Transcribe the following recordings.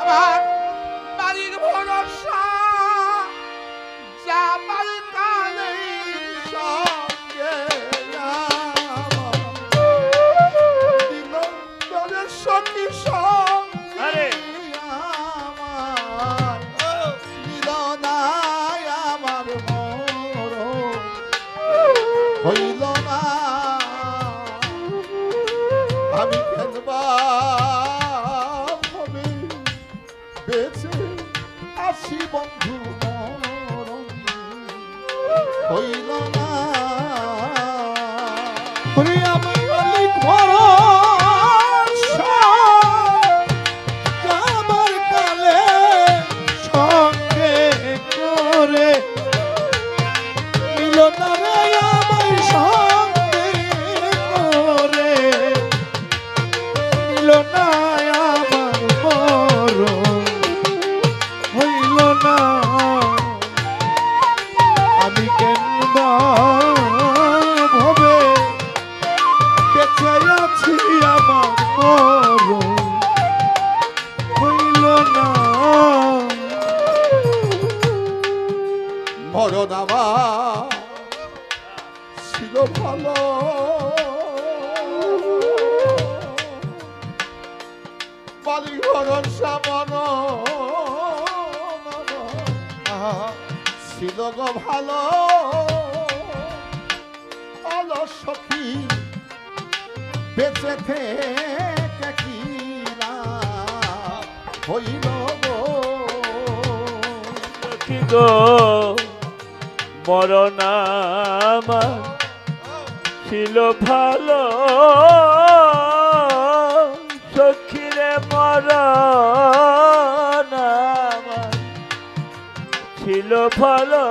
আমার বাড়ির ভরসা যাবার কালে সঙ্গে সখী সঙ্গে আমার মিলনায় আমার মরণ হইল না। আমি সখী, বেঁচে থেকে কি হইল গো? কি গো, মরণ আমার ছিল ভালো। সখীরে মরণ ছিল ভালো।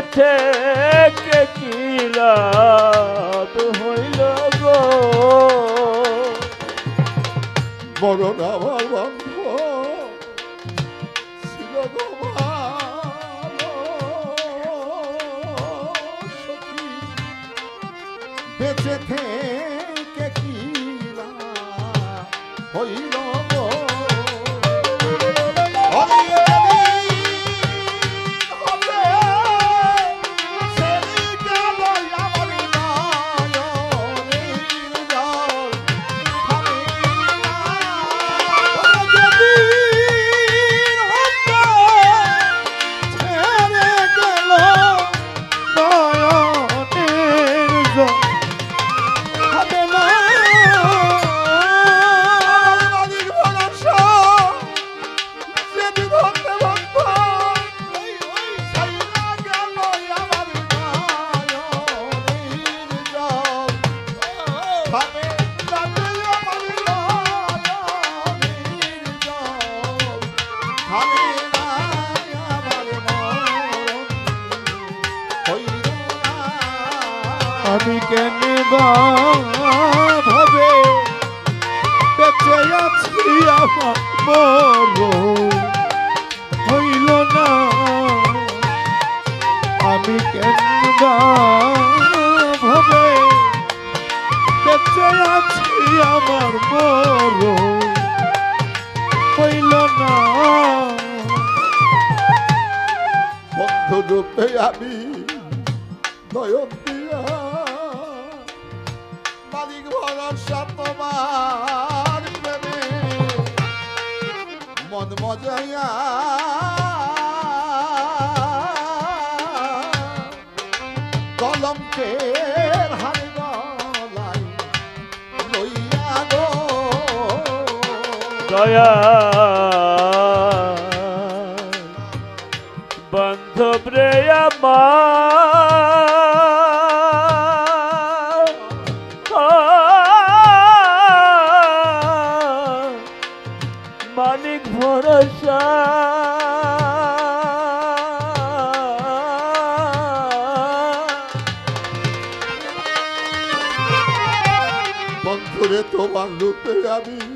থেকে কি লাভ হইল গো? মরণ আমার বন্ধ। ছিল বেঁচে থেকে কি লাভ হইল কেন ভাবে বেঁচে আছি আমার মর হইল না, আমি কেন ভাবে বেঁচে আছি আমার মর হইল না। বন্ধু রূপে আমি নয়ন ভরসা তোমার প্রেমে মন মজাইয়া লইয়া দয়া। বান্ধব রে আমার আমি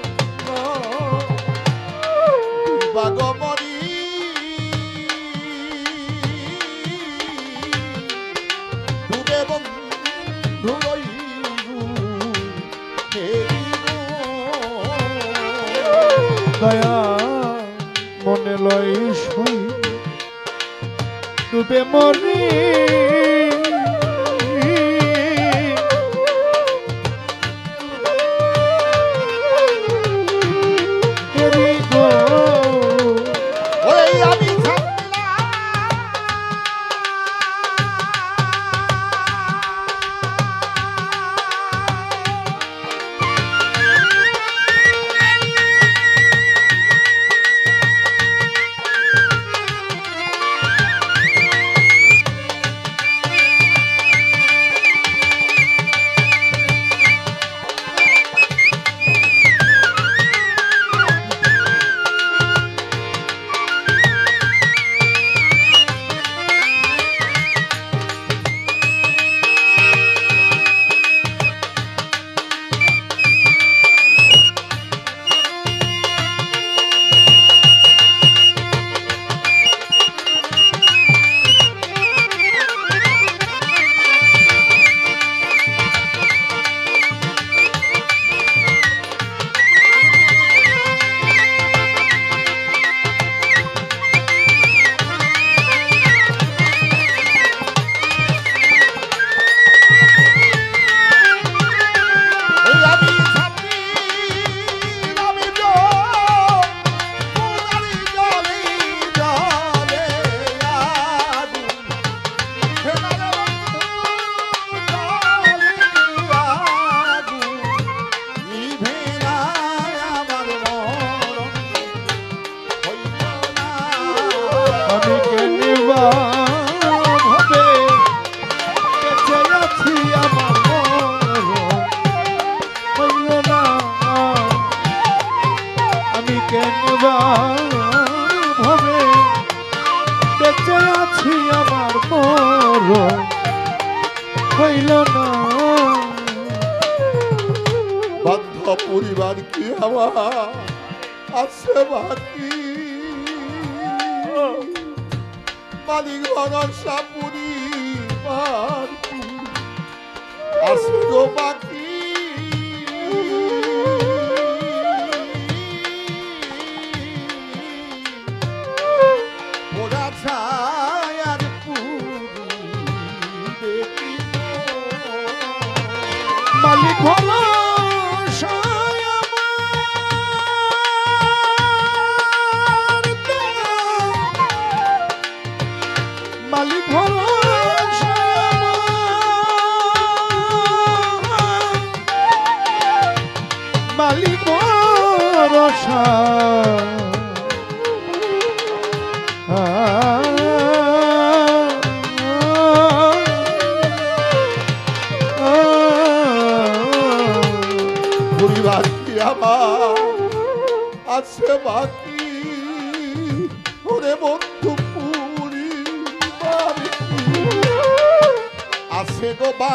be morning. বাবা আসছে বাকি মালিক ভগন সাপুরি আসছে গো বাকি রসা বাকি আমার? আছে বাকি? ওরে বন্ধু আছে গো বা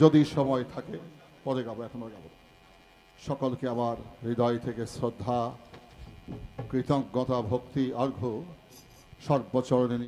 যদি সময় থাকে, পরে গাবো, এখনও গাবো সকলকে আমার হৃদয় থেকে শ্রদ্ধা, কৃতজ্ঞতা, ভক্তি অর্ঘ্য সর্বচরণে